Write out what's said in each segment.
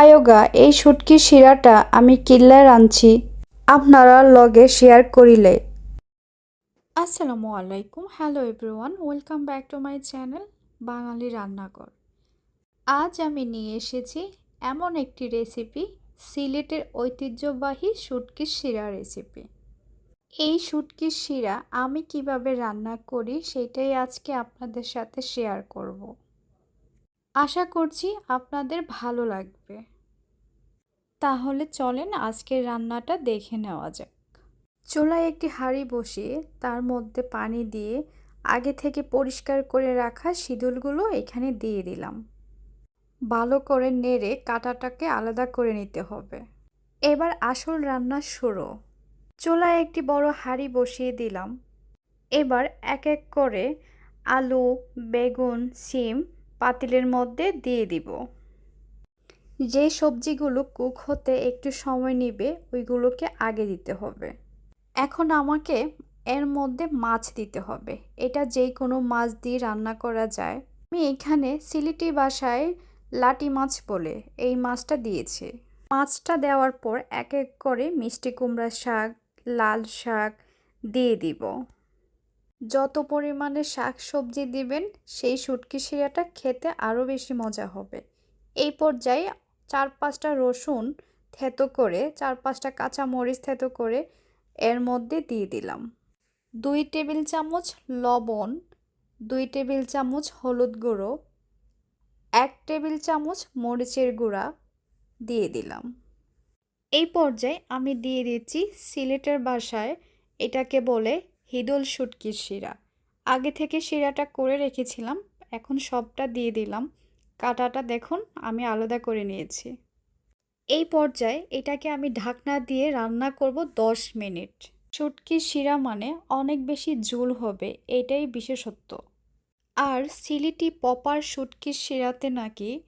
আয়োগা, এই শুটকির শিরাটা আমি কিল্লায় রাঁধছি। আপনারা লগে শেয়ার করিলে। আসসালামু আলাইকুম, hello everyone, welcome back to my channel Bangali Rannaghar. আজ আমি নিয়ে এসেছি এমন একটি রেসিপি, সিলেটের ঐতিহ্যবাহী শুটকির শিরা রেসিপি। এই শুটকির শিরা আমি কীভাবে রান্না করি, সেটাই আজকে আপনাদের সাথে শেয়ার করব। আশা করছি আপনাদের ভালো লাগবে। তাহলে চলেন আজকের রান্নাটা দেখে নেওয়া যাক। চোলায় একটি হাঁড়ি বসিয়ে তার মধ্যে পানি দিয়ে আগে থেকে পরিষ্কার করে রাখা সিঁদুলগুলো এখানে দিয়ে দিলাম। ভালো করে নেড়ে কাঁটাটাকে আলাদা করে নিতে হবে। এবার আসল রান্না শুরু। চোলায় একটি বড় হাঁড়ি বসিয়ে দিলাম। এবার এক এক করে আলু, বেগুন, সিম পাতিলের মধ্যে দিয়ে দিব। যে সবজিগুলো কুক হতে একটু সময় নেবে, ওইগুলোকে আগে দিতে হবে। এখন আমাকে এর মধ্যে মাছ দিতে হবে। এটা যেই কোনো মাছ দিয়ে রান্না করা যায়। আমি এখানে সিলিটি বাসায় লাটি মাছ বলে এই মাছটা দিয়েছি। মাছটা দেওয়ার পর এক এক করে মিষ্টি কুমড়া শাক, লাল শাক দিয়ে দিব। যত পরিমাণে শাক সবজি দিবেন, সেই শুটকি শিরাটা খেতে আরও বেশি মজা হবে। এই পর্যায়ে চার পাঁচটা রসুন থেতো করে, চার পাঁচটা কাঁচা মরিচ থেতো করে এর মধ্যে দিয়ে দিলাম। দুই টেবিল চামচ লবণ, দুই টেবিল চামচ হলুদ গুঁড়ো, এক টেবিল চামচ মরিচের গুঁড়া দিয়ে দিলাম। এই পর্যায়ে আমি দিয়ে দিচ্ছি সিলেটের বাসায়, এটাকে বলে হিদল শুটকির শিরা। আগে থেকে শিরাটা করে রেখেছিলাম, এখন সবটা দিয়ে দিলাম। কাটাটা দেখুন, আমি আলাদা করে নিয়েছি। এই পর্যায়ে এটাকে আমি ঢাকনা দিয়ে রান্না করব দশ মিনিট। শুটকির শিরা মানে অনেক বেশি ঝোল হবে, এটাই বিশেষত্ব। আর সিলিটি পপার শুটকির শিরাতে নাকি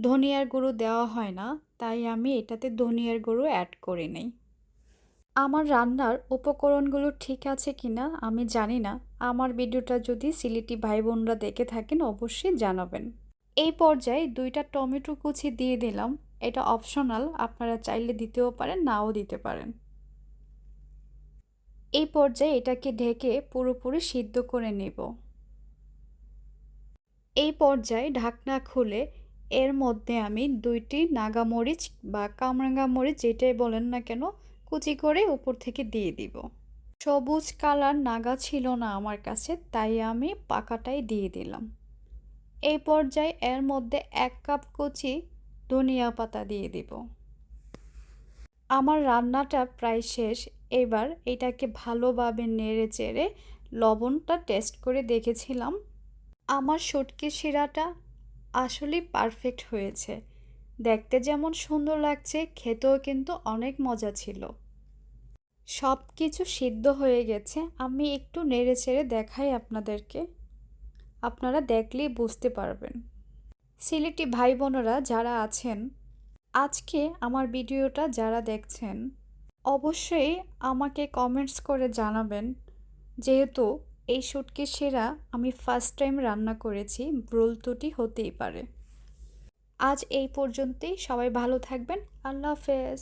ধনিয়ার গুঁড়ো দেওয়া হয় না, তাই আমি এটাতে ধনিয়ার গুঁড়ো অ্যাড করে নেই। আমার রান্নার উপকরণগুলো ঠিক আছে কিনা আমি জানি না। আমার ভিডিওটা যদি সিলিটি ভাই বোনরা দেখে থাকেন, অবশ্যই জানাবেন। এই পর্যায়ে দুইটা টমেটো কুচি দিয়ে দিলাম। এটা অপশনাল, আপনারা চাইলে দিতেও পারেন, নাও দিতে পারেন। এই পর্যায়ে এটাকে ঢেকে পুরোপুরি সিদ্ধ করে নেব। এই পর্যায়ে ঢাকনা খুলে এর মধ্যে আমি দুইটি নাগামরিচ বা কামরাঙ্গা মরিচ, যেটাই বলেন না কেন কুচি করে উপর থেকে দিয়ে দিব। সবুজ কালার নাগা ছিল না আমার কাছে, তাই আমি পাকাটাই দিয়ে দিলাম। এই পর্যায়ে এর মধ্যে এক কাপ কুচি ধনিয়া পাতা দিয়ে দিব। আমার রান্নাটা প্রায় শেষ। এবার এটাকে ভালোভাবে নেড়ে চেড়ে লবণটা টেস্ট করে দেখেছিলাম। আমার সটকি শিরাটা আসলেই পারফেক্ট হয়েছে। দেখতে যেমন সুন্দর লাগছে, খেতেও কিন্তু অনেক মজা ছিল। সব কিছু সিদ্ধ হয়ে গেছে, আমি একটু নেড়ে চেড়ে দেখাই আপনাদেরকে। আপনারা দেখলেই বুঝতে পারবেন। সিলেটি ভাই বোনেরা যারা আছেন, আজকে আমার ভিডিওটা যারা দেখছেন, অবশ্যই আমাকে কমেন্টস করে জানাবেন, যেহেতু এই শুটকি সেরা আমি ফার্স্ট টাইম রান্না করেছি ত্রুটি হতেই পারে। আজ এই পর্যন্তই, সবাই ভালো থাকবেন, আল্লাহ হাফেজ।